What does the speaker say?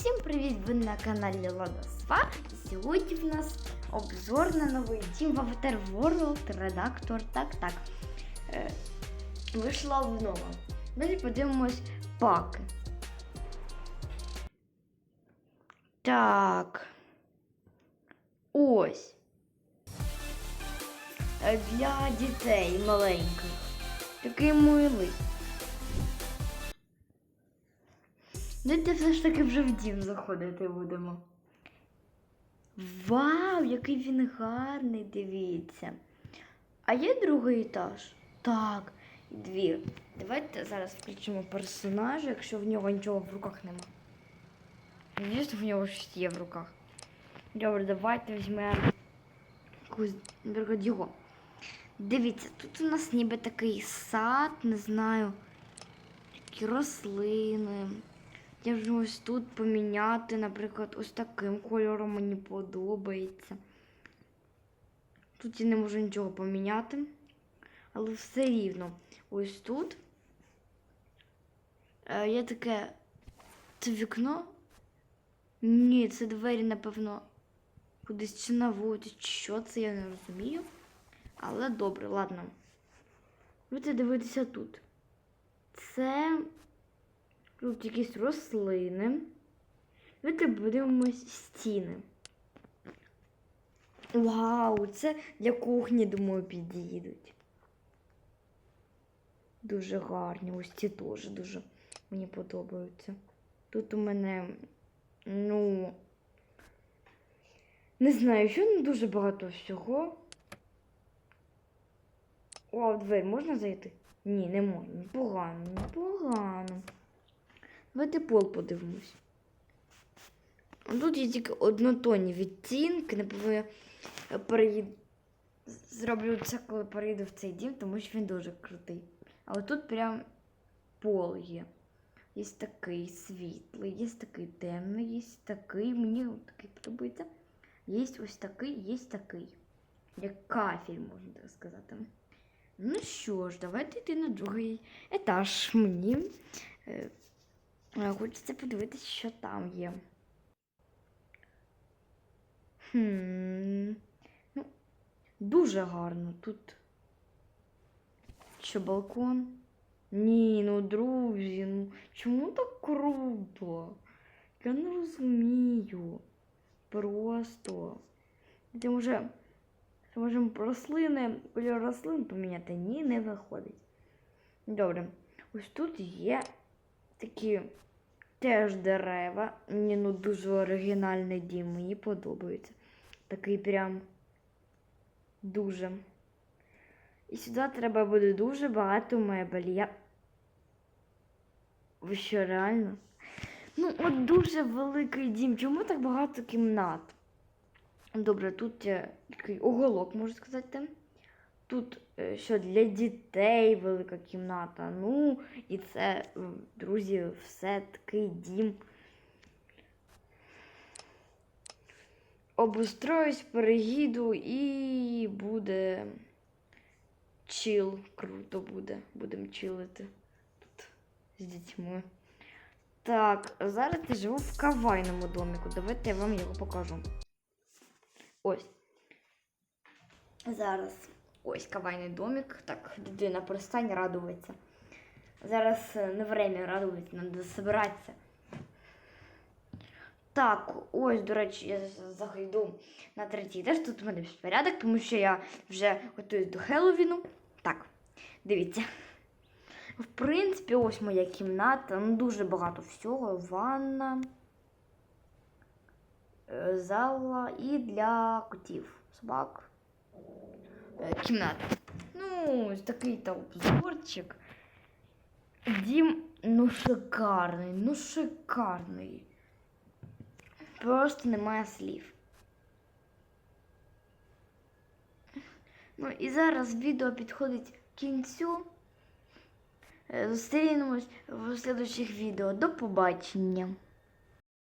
Всім привіт! Ви на каналі Ладосва. Сьогодні в нас обзор на новий в Avatar World редактор. Так, так. Е, вийшла обнова. Далі подивимось паки. Так. Ось. Е, Для дітей маленьких. Такий милий. Давайте все ж таки вже в дім заходити будемо. Вау, який він гарний, дивіться. А є другий етаж? Так, двір. Давайте зараз включимо персонажа, якщо в нього нічого в руках нема. Звісно, в нього щось є в руках. Добре, давайте візьмемо якусь наприклад, його. Дивіться, тут у нас ніби такий сад, не знаю, такі рослини. Я вже ось тут поміняти, наприклад, ось таким кольором мені подобається. Тут я не можу нічого поміняти, але все рівно. Ось тут е, є таке це вікно. Ні, це двері, напевно, кудись чи на вулицю, чи що це, я не розумію. Але добре, ладно. Будете дивитися тут. Це Тут якісь рослини. Давайте подивимось стіни. Вау, це для кухні, думаю, підійдуть. Дуже гарні. Ось ці теж дуже мені подобаються. Тут у мене, ну, не знаю, що не дуже багато всього. О, двері можна зайти? Ні, не можна. Погано, погано. Давайте пол подивимось. Тут є тільки однотонні відтінки, напевно, я переїду. Зроблю це, коли перейду в цей дім, тому що він дуже крутий. Але тут прям пол є. Є такий світлий, є такий темний, є такий, мені такий подобається. Є ось такий, є такий. Як кафель, можна так сказати. Ну що ж, давайте йти на другий етаж. Мені. Е, Хочеться подивитися, що там є. Хм. Ну, дуже гарно тут. Що балкон? Ні, ну друзі, ну чому так круто? Я не розумію. Просто. Ти може, можемо рослини, кольор рослин поміняти? Ні, не виходить. Добре. Ось тут є такі теж дерева. Мені ну дуже оригінальний дім, мені подобається. Такий прям дуже. І сюди треба буде дуже багато мебелі. Я... Ви що, реально? Ну, от дуже великий дім. Чому так багато кімнат? Добре, тут є такий оголок, можна сказати. Тут е, що для дітей велика кімната. Ну, і це, друзі, все такий дім. Обустроюсь, переїду і буде чил. Круто буде. Будемо чилити тут з дітьми. Так, зараз я живу в кавайному доміку. Давайте я вам його покажу. Ось. Зараз. Ось кавайний домик. Так, дитина, перестань радуватися. Зараз е, не время радуватися, треба збиратися. Так, ось, до речі, я зайду на третій теж. Тут у мене безпорядок, тому що я вже готуюсь до Хеллоуіну. Так, дивіться. В принципі, ось моя кімната. Ну, дуже багато всього. Ванна, е, зала і для котів, собак е, кімната. Ну, такий там обзорчик. Дім, ну шикарний, ну шикарний. Просто немає слів. Ну і зараз відео підходить кінцю. Е, Зустрінемось в слідучих відео. До побачення.